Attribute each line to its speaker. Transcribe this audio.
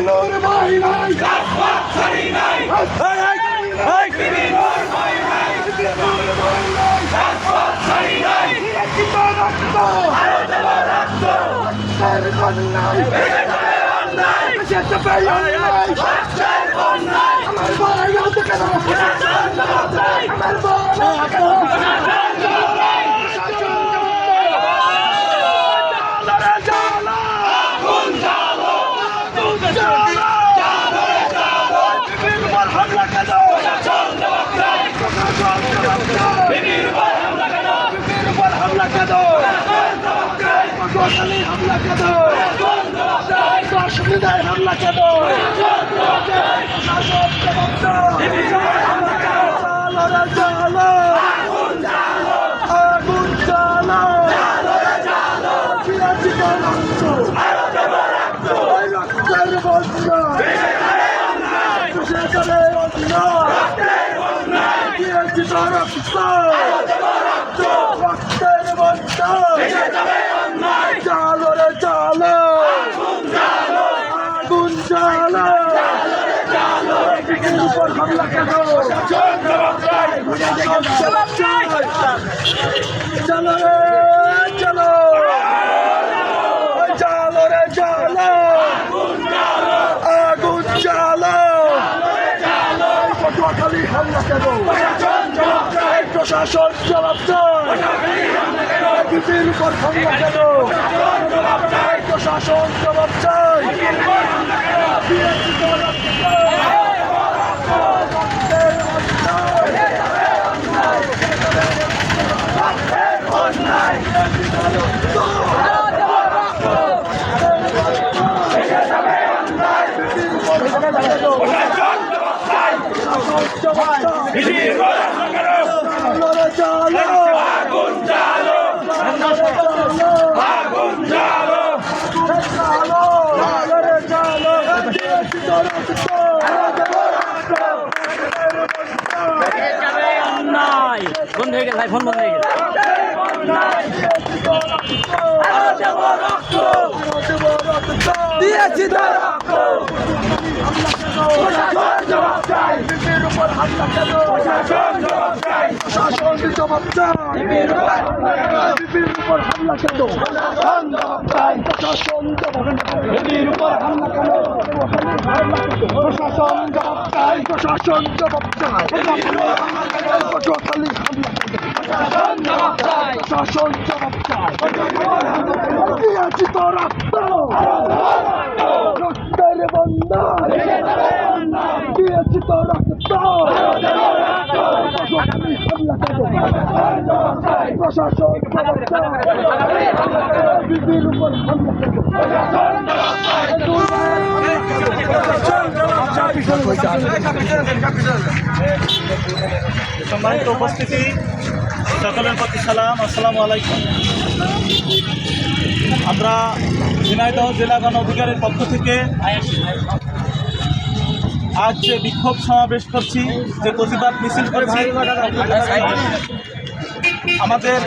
Speaker 1: নূর ভাই নাই আমার ভাই আছে কেন আমার ভাই হামলা কেন? গোসালি হামলা কেন দর্শকদের হামলা কেন রে চালো আগুন চালো বিরাজিত রক্ত ওই রক্তের বন্যা সেখানে বন্যা বিরাজিত রক্ত রক্তের বন্যা চালো রে চালো আগুন চালো উপর হামলা কেন চলো রে চলো চালো রে চালো আগুন চালো কেন প্রশাসন জবাব দিদির উপর হামলা কেন প্রশাসন জবাব চাই
Speaker 2: বন্ধ হয়ে গেছে ভাই ফোন বন্ধ
Speaker 1: দিয়েছি শাসন প্রশাসন জবাব কেন প্রশাসন জবাব চাই প্রশাসন জবাব চাই পটুয়াখালী হামলা কেন প্রশাসন জবাব চাই দিয়েছি তো রক্ত রক্তের বন্ধা দিয়েছি তো রক্ত পটুয়াখালী হামলা কেন
Speaker 3: সম্মানিত উপস্থিতি সকলের প্রতি সালাম আসসালামু আলাইকুম। আমরা ঝিনাইদহ জেলা গণ অধিকারের পক্ষ থেকে আজ যে বিক্ষোভ সমাবেশ করছি যে প্রতিবাদ মিছিল করছি আমাদের